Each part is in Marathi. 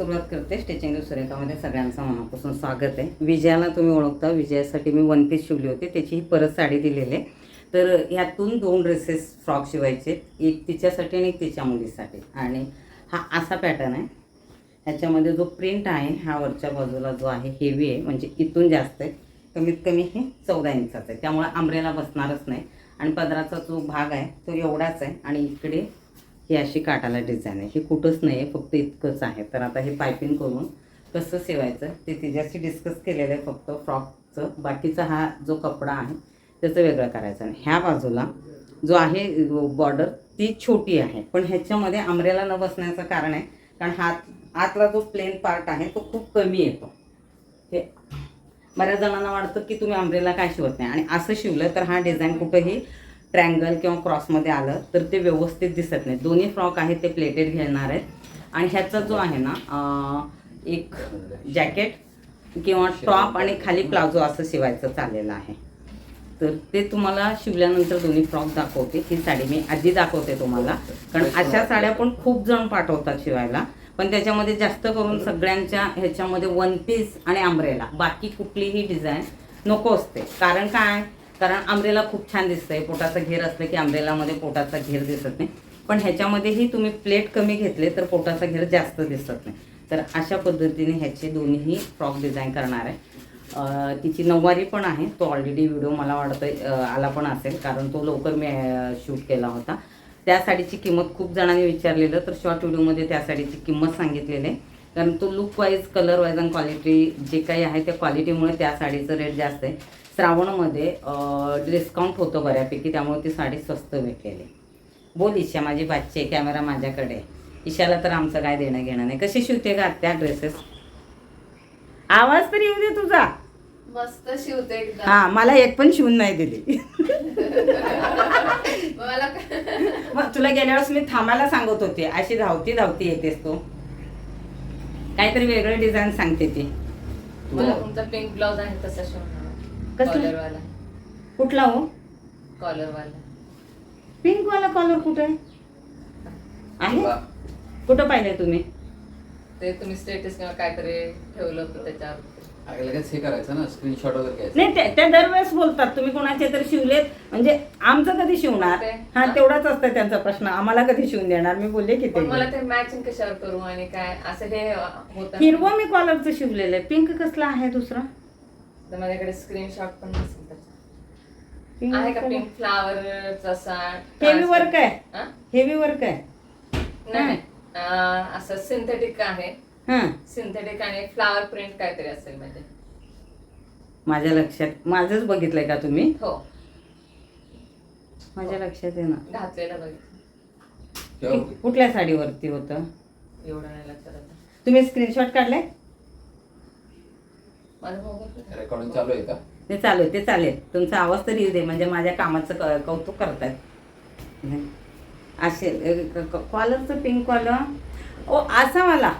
सुरुवात करते. स्टिचिंग सुरेखामध्ये सगळ्यांचं मनापासून स्वागत आहे. विजयाला तुम्ही ओळखता. विजयासाठी मी वन पीस शिवली होती. त्याची ही परत साडी दिलेली आहे. तर ह्यातून दोन ड्रेसेस फ्रॉक शिवायचे. एक तिच्यासाठी आणि एक तिच्या मुलीसाठी. आणि हा असा पॅटर्न आहे. ह्याच्यामध्ये जो प्रिंट आहे हा वरच्या बाजूला जो आहे हेवी आहे. म्हणजे इथून जास्त आहे. कमीत कमी हे चौदा इंचाचं आहे. त्यामुळे आंब्रेला बसणारच नाही. आणि पदराचा जो भाग आहे तो एवढाच आहे. आणि इकडे ही अशी काटाला डिझाईन आहे. ही कुठंच नाही आहे फक्त इतकंच आहे. तर आता हे पायपिंग करून कसं शिवायचं ते तिच्याशी डिस्कस केलेलं आहे फक्त फ्रॉकचं. बाकीचा हा जो कपडा आहे त्याचं वेगळं करायचं. आणि ह्या बाजूला जो आहे बॉर्डर ती छोटी आहे. पण ह्याच्यामध्ये आंब्रेला न बसण्याचं कारण आहे कारण हात आतला जो प्लेन पार्ट आहे तो खूप कमी येतो. हे बऱ्याच जणांना वाटतं की तुम्ही आंब्रेला काय शिवत नाही. आणि असं शिवलं तर हा डिझाईन कुठंही ट्रँगल किंवा क्रॉसमध्ये आलं तर ते व्यवस्थित दिसत नाही. दोन्ही फ्रॉक आहेत ते प्लेटेड घेणार आहेत. आणि ह्याचा जो आहे ना एक जॅकेट किंवा टॉप आणि खाली प्लाझो असं शिवायचं चाललेलं आहे. तर ते तुम्हाला शिवल्यानंतर दोन्ही फ्रॉक दाखवते. ही साडी मी आधी दाखवते तुम्हाला. कारण अशा साड्या पण खूप जण पाठवतात शिवायला. पण त्याच्यामध्ये जास्त करून सगळ्यांच्या ह्याच्यामध्ये वन पीस आणि आंब्रेला बाकी कुठलीही डिझाईन नको असते. कारण काय? कारण आंब्रेला खूप छान दिसतंय. पोटाचा घेर असलं की आंब्रेलामध्ये पोटाचा घेर दिसत नाही. पण ह्याच्यामध्येही तुम्ही प्लेट कमी घेतले तर पोटाचा घेर जास्त दिसत नाही. तर अशा पद्धतीने ह्याचे दोन्हीही फ्रॉक डिझाईन करणार आहे. तिची नऊवारी पण आहे. तो ऑलरेडी व्हिडिओ मला वाटतं आला पण असेल. कारण तो लवकर मी शूट केला होता. त्या साडीची किंमत खूप जणांनी विचारलेलं तर शॉर्ट व्हिडिओमध्ये त्या साडीची किंमत सांगितलेली. आहे कारण तो लुक वाईज कलर वाईज आणि क्वालिटी जे काही आहे त्या क्वालिटीमुळे त्या साडीचं रेट जास्त आहे. श्रावणमध्ये डिस्काउंट होतं बऱ्यापैकी त्यामुळे ती साडी स्वस्त भेटलेली. बोल ईशा माझी बाच्ची कॅमेरा माझ्याकडे. ईशाला तर आमचं काय देणं घेणं नाही. कशी शिवते का त्या ड्रेसेस आवाज तरी येऊ दे तुझा. मस्त शिवते हा मला एक पण शिवून नाही दिली. मग तुला गेल्या वेळेस मी थांबायला सांगत होते. अशी धावती धावती येतेस तू. काहीतरी वेगळं डिझाईन सांगते ती. मला तुमचा पिंक ब्लाउज आहे तसा शिवणार. कसला? कॉलर वाला कुठला हो? कॉलर वाला पिंक वाला कॉलर कुठे? आहे? कुठं पाहिलंय तुम्ही? ते तुम्ही स्टेटस किंवा काहीतरी ठेवलं होतं त्याच्यावर. अगं लगेच हे करायचं ना स्क्रीनशॉट वगैरे घ्यायचं. नाही ते- त्या दरवेळेस बोलतात. तुम्ही कोणाचे तरी शिवलेत. म्हणजे आमचं कधी शिवणार? ते- हा तेवढाच असतं त्यांचा प्रश्न. आम्हाला कधी शिवून देणार? मी बोलले की पण मला ते ते मॅचिंग कशावर करू आणि काय? असं हे होतं. हिरवं मी कॉलरचं शिवलेलं आहे. पिंक कसला आहे दुसरा? तर माझ्याकडे स्क्रीनशॉट पण नसेल त्याचा. आहे का. पिंक फ्लावर असा हेवी वर्क आहे. हा? हेवी वर्क आहे. नाही असं सिंथेटिक आहे. हां. सिंथेटिक आणि फ्लावर प्रिंट काहीतरी असेल म्हणजे माझ्या लक्षात. माझंच बघितलंय का तुम्ही? हो. माझ्या लक्षात आहे ना. घातलेलं बघितलं. कुठल्या साडीवरती होतं? एवढं नाही लक्षात आता. तुम्ही स्क्रीनशॉट काढले? माझा मोबाईल रेकॉर्डिंग चालू आहे का? ते चालू आहे ते चालेल तुमचा आवाज तरी येऊ दे म्हणजे माझ्या कामाचं क- कौतुक करतायत. हं. असे कॉलरचं पिंक कॉलर ओ असा वाला?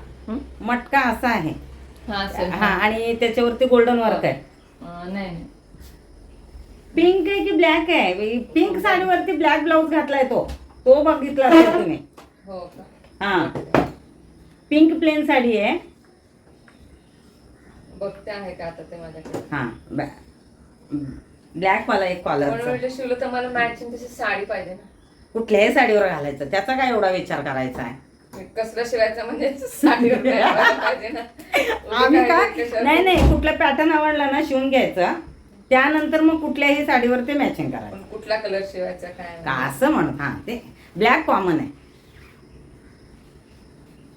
मटका असा आहे. हा हा आणि त्याच्यावरती गोल्डन वर्क आहे. नाही पिंक आहे की ब्लॅक आहे? पिंक साडीवरती ब्लॅक ब्लाऊज घातलाय तो. तो बघितला तुम्ही. हो का? हा. पिंक प्लेन साडी आहे. बघते आहे का आता ते माझ्याकडे? हा ब्लॅक वाला एक म्हणून कॉलरचा म्हटलं शिवलं तर मला मॅचिंग तशी साडी पाहिजे ना. कुठल्याही साडीवर घालायचं त्याचा काय एवढा विचार करायचा आहे? कसलं शिवायचं म्हणजे साडीवर घालायला पाहिजे ना. आम्ही काय नाही नाही कुठला पॅटर्न आवडला ना शिवून घ्यायचा त्यानंतर मग कुठल्याही साडीवर ते मॅचिंग पण करायचं कुठला कलर शिवायचा काय का असं म्हणत? हा ते ब्लॅक कॉमन आहे.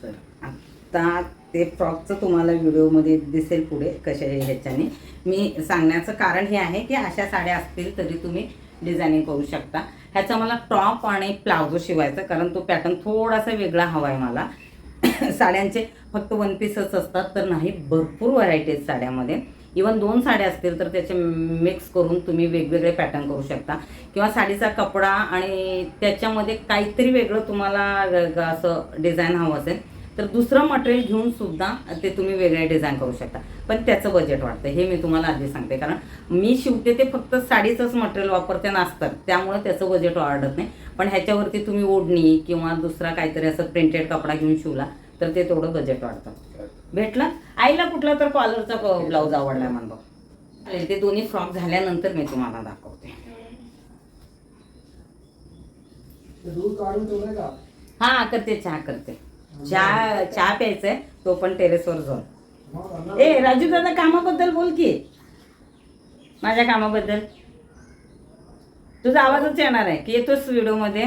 तर आता ते फ्रॉकचं तुम्हाला व्हिडिओमध्ये दिसेल पुढे कशा ह्याच्याने. मी सांगण्याचं कारण हे आहे की अशा साड्या असतील तरी तुम्ही डिझायनिंग करू शकता. ह्याचा मला टॉप आणि प्लाझो शिवायचा कारण तो पॅटर्न थोडासा वेगळा हवा आहे मला. साड्यांचे फक्त वन पीसच असतात तर नाही भरपूर व्हरायटी आहेत साड्यामध्ये. इवन दोन साड्या असतील तर त्याचे मिक्स करून तुम्ही वेगवेगळे पॅटर्न करू शकता. किंवा साडीचा कपडा आणि त्याच्यामध्ये काहीतरी वेगळं तुम्हाला असं डिझाईन हवं असेल तर दुसरं मटेरियल घेऊन सुद्धा ते तुम्ही वेगळे डिझाईन करू शकता. पण त्याचं बजेट वाटतं हे मी तुम्हाला आधी सांगते. कारण मी शिवते ते फक्त साडीचंच मटेरियल वापरते नसतं त्यामुळे त्याचं बजेट वाढत नाही. पण ह्याच्यावरती तुम्ही ओढणी किंवा दुसरा काहीतरी असं प्रिंटेड कपडा घेऊन शिवला तर ते तेवढं बजेट वाढतं. भेटला? आईला कुठला तर कॉलरचा ब्लाऊज आवडलाय म्हणतो चालेल ते दोन्ही फ्रॉक झाल्यानंतर मी तुम्हाला दाखवते. हा करते चहा करते. चहा चहा प्यायचंय तो पण टेरेसवर जाऊन. ए राजू दादा कामाबद्दल बोल की. माझ्या कामाबद्दल. तुझा आवाजच येणार आहे की येतोस व्हिडिओ म्हणजे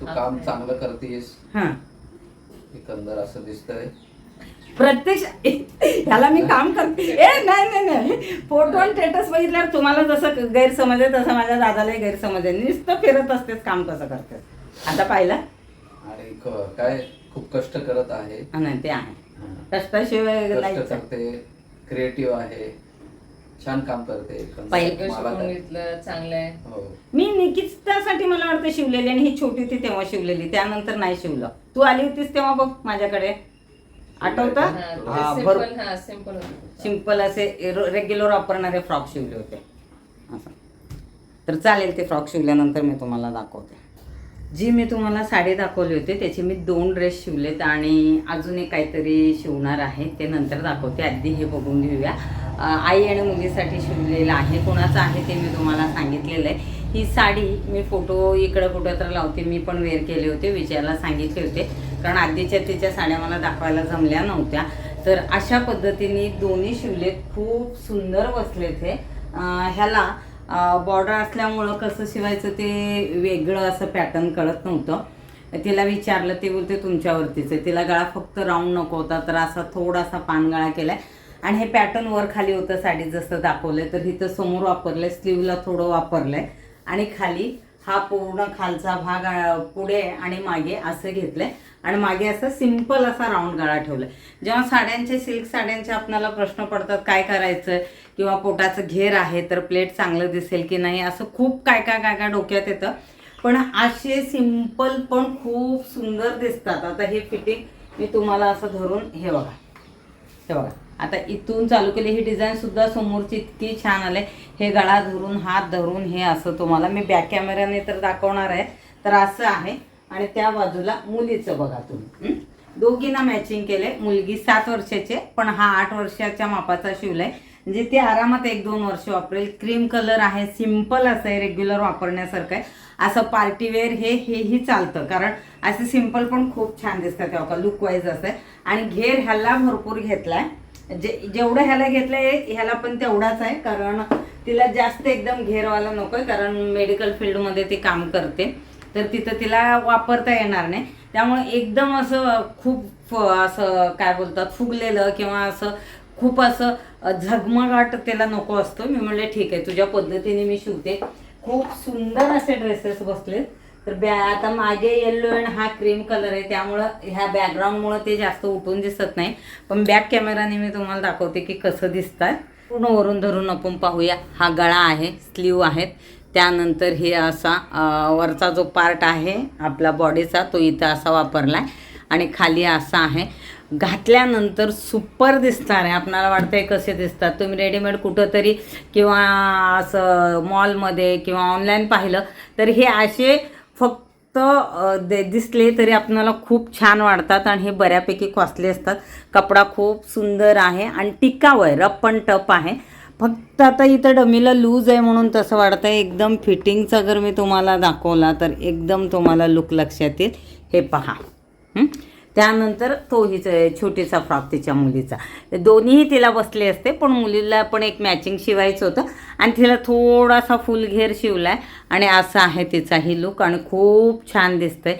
तू काम चांगलं करतेस. हा. एकंदर असं दिसतंय. प्रत्यक्ष ह्याला मी काम करते ए नाही नाही नाही. फोटो आणि स्टेटस बघितल्यावर तुम्हाला जसं गैरसमज आहे तसं माझ्या दादालाही गैरसमज आहे. नुसतं फिरत असतेच काम कसं करते आता पाहिलं? आणि क- काय खूप कष्ट करत आहे. हा, नाही ते आहे. हा. कष्टाशिवाय कष्ट करते क्रिएटिव्ह आहे छान काम करते. एकंदर. पहिले सगळं मला शिकून काय- घेतलं चांगलं आहे. हो. मी निकीच त्यासाठी मला वाटतं शिवलेली आणि ही छोटी होती तेव्हा शिवलेली त्यानंतर नाही शिवलं. तू आली होतीस तेव्हा बघ माझ्याकडे. आठवतं? हा, भर- सिंपल हा सिंपल असे रेग्युलर वापरणारे फ्रॉक शिवले होते. असं. तर चालेल ते फ्रॉक शिवल्यानंतर मी तुम्हाला दाखवते. जी मी तुम्हाला साडी दाखवली होती त्याचे मी दोन ड्रेस शिवलेत आणि अजून एक काहीतरी शिवणार आहे ते नंतर दाखवते. आधी हे बघून घेऊया. आई आणि मुलीसाठी शिवलेलं आहे कोणाचं आहे ते मी तुम्हाला सांगितलेलं आहे. ही साडी मी फोटो इकडं कुठं तर लावते मी पण वेअर केले होते विचारायला सांगितले होते. कारण आधीच्या तिच्या साड्या मला दाखवायला जमल्या नव्हत्या. तर अशा पद्धतीने दोन्ही शिवलेत खूप सुंदर बसलेत हे. ह्याला बॉर्डर असल्यामुळं कसं शिवायचं ते वेगळं असं पॅटर्न कळत नव्हतं. तिला विचारलं ते बोलते तुमच्यावरतीच आहे. तिला गळा फक्त राऊंड नको होता तर असा थोडासा पानगळा केला केलाय. आणि हे पॅटर्न वर खाली होतं साडी जसं दाखवलंय तर इथं समोर वापरलंय स्लीवला थोडं वापरलंय. आणि खाली हा पूर्ण खालचा भाग पुढे आणि मागे असं घेतलंय. आणि मागे असं सिंपल असा राऊंड गळा ठेवलाय. जेव्हा साड्यांचे सिल्क साड्यांचे आपल्याला प्रश्न पडतात काय करायचं? किंवा पोटाचं घेर आहे तर प्लेट चांगलं दिसेल की नाही? असं खूप काय काय काय काय डोक्यात येतं. पण असे सिंपल पण खूप सुंदर दिसतात. आता हे फिटिंग मी तुम्हाला असं धरून हे बघा. हे बघा. आता इथून चालू केली ही डिझाईन सुद्धा समोरची इतकी छान आले. हे गळा धरून हात धरून हे असं तुम्हाला मी बॅक कॅमेऱ्याने तर दाखवणार आहे. तर असं आहे. आणि त्या बाजूला मुलीचं बघा तुम्ही. दोघींना मॅचिंग केले. मुलगी सात वर्षाचे पण हा आठ वर्षाच्या मापाचा शिवलाय म्हणजे ते आरामात एक दोन वर्ष वापरेल. क्रीम कलर आहे सिंपल असं आहे रेग्युलर वापरण्यासारखं आहे. असं पार्टीवेअर हे हेही चालतं. कारण असे सिंपल पण खूप छान दिसतात. तेव्हा लुक वाईज असं आहे. आणि घेर ह्याला भरपूर घेतलाय. जे जेवढं ह्याला घेतलंय ह्याला पण तेवढाच आहे कारण तिला जास्त एकदम घेरवाला नको आहे कारण मेडिकल फील्डमध्ये ती काम करते. तर तिथं तिला वापरता येणार नाही. त्यामुळे एकदम असं खूप असं काय बोलतात फुगलेलं किंवा असं खूप असं झगमगाट त्याला नको असतो. मी म्हणले ठीक आहे तुझ्या पद्धतीने मी शिवते. खूप सुंदर असे ड्रेसेस बसलेत. तर बॅ आता मागे येल्लो अँड हा क्रीम कलर आहे त्यामुळं ह्या बॅकग्राऊंडमुळं ते जास्त उठून दिसत नाही. पण बॅक कॅमेराने मी तुम्हाला दाखवते की कसं दिसतात पूर्ण वरून धरून आपण पाहूया. हा गळा आहे स्लीव आहेत. त्यानंतर हे असा वरचा जो पार्ट आहे आपला बॉडीचा तो इथं असा वापरला आहे आणि खाली असा आहे. घातल्यानंतर सुपर दिसणार आहे. आपणाला वाटतंय कसे दिसतात. तुम्ही रेडीमेड कुठंतरी किंवा असं मॉलमध्ये किंवा ऑनलाईन पाहिलं तर हे असे फक्त दे- दिसले तरी आपणाला खूप छान वाढतात आणि हे बऱ्यापैकी कॉस्टली असतात. कपडा खूप सुंदर आहे आणि टिकाऊ आहे रप पण टप आहे. फक्त आता इथं डमीला लूज आहे म्हणून तसं वाढतं आहे एकदम फिटिंगचा जर मी तुम्हाला दाखवला तर एकदम तुम्हाला लुक लक्षात येईल. हे पहा. हं? त्यानंतर तो हिच छोटीसा फ्रॉक तिच्या मुलीचा. दोन्हीही तिला बसले असते पण मुलीला पण एक मॅचिंग शिवायचं होतं. आणि तिला थोडासा फुल घेर शिवला आहे आणि असा आहे तिचाही लुक आणि खूप छान दिसतंय.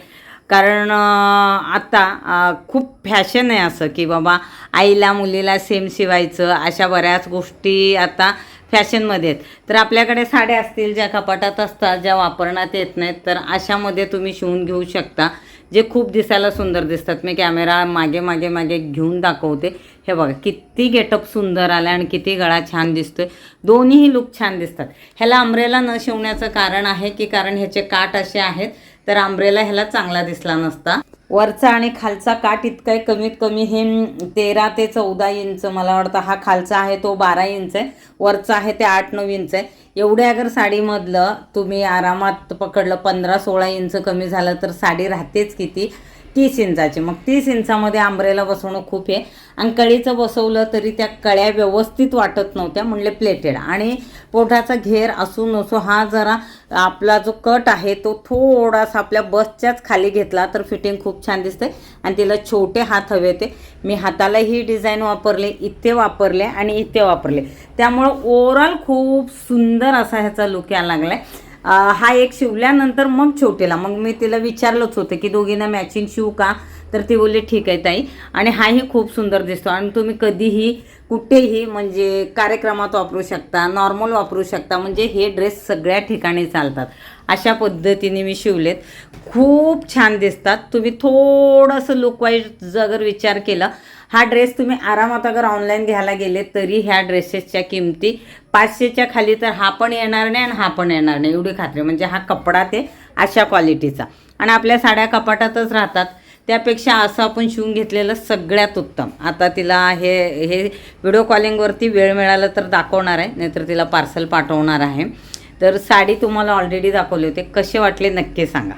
कारण आता खूप फॅशन आहे असं की बाबा आईला मुलीला सेम शिवायचं अशा बऱ्याच गोष्टी आता फॅशनमध्ये आहेत. तर आपल्याकडे साड्या असतील ज्या कपाटात असतात ज्या वापरण्यात येत नाहीत तर अशामध्ये तुम्ही शिवून घेऊ शकता. जे खूप दिसायला सुंदर दिसतात. मी कॅमेरा मागे मागे मागे घेऊन दाखवते. हे बघा किती गेटअप सुंदर आला आणि किती गळा छान दिसतोय. दोन्हीही लुक छान दिसतात. ह्याला अंब्रेला न शिवण्याचं कारण आहे की कारण ह्याचे काठ असे आहेत तर आंब्रेला ह्याला चांगला दिसला नसता. वरचा आणि खालचा काठ इतका आहे कमीत कमी हे तेरा ते चौदा इंच मला वाटतं. हा खालचा आहे तो बारा इंच आहे. वरचा आहे ते आठ नऊ इंच आहे. एवढ्या अगर साडीमधलं तुम्ही आरामात पकडलं पंधरा सोळा इंच कमी झालं तर साडी राहतेच किती? तीस इंचाची. मग तीस इंचामध्ये आंब्रेला बसवणं खूप आहे आणि कळीचं बसवलं तरी त्या कळ्या व्यवस्थित वाटत नव्हत्या म्हणले प्लेटेड आणि पोटाचा घेर असू नसो हा जरा आपला जो कट आहे तो थोडासा आपल्या बसच्याच खाली घेतला तर फिटिंग खूप छान दिसते आणि तिला छोटे हात हवे होते. मी हाताला ही डिझाईन वापरले इथे वापरले आणि इथे वापरले. त्यामुळं ओव्हरऑल खूप सुंदर असा ह्याचा लुक यायला लागला आहे हा एक शिवल्यानंतर मग छोटेला. मग मी तिला विचारलंच होतं की दोघींना मॅचिंग शिवू का? तर ती बोलली ठीक आहे ताई. आणि हाही खूप सुंदर दिसतो. आणि तुम्ही कधीही कुठेही म्हणजे कार्यक्रमात वापरू शकता नॉर्मल वापरू शकता. म्हणजे हे ड्रेस सगळ्या ठिकाणी चालतात. अशा पद्धतीने मी शिवलेत. खूप छान दिसतात. तुम्ही थोडंसं लुकवाईज अगर विचार केला हा ड्रेस तुम्ही आरामात अगर ऑनलाईन घ्यायला गेले तरी ह्या ड्रेसेसच्या किमती पाचशेच्या खाली तर हा पण येणार नाही आणि हा पण येणार नाही. एवढी खात्री म्हणजे हा कपडा ते अशा क्वालिटीचा आणि आपल्या साड्या कपाटातच राहतात. त्यापेक्षा असं आपण शिवून घेतलेलं सगळ्यात उत्तम. आता तिला हे हे व्हिडिओ कॉलिंगवरती वेळ मिळाला तर दाखवणार आहे. नाहीतर तिला पार्सल पाठवणार आहे. तर साडी तुम्हाला ऑलरेडी दाखवली होते. कसे वाटले नक्की सांगा.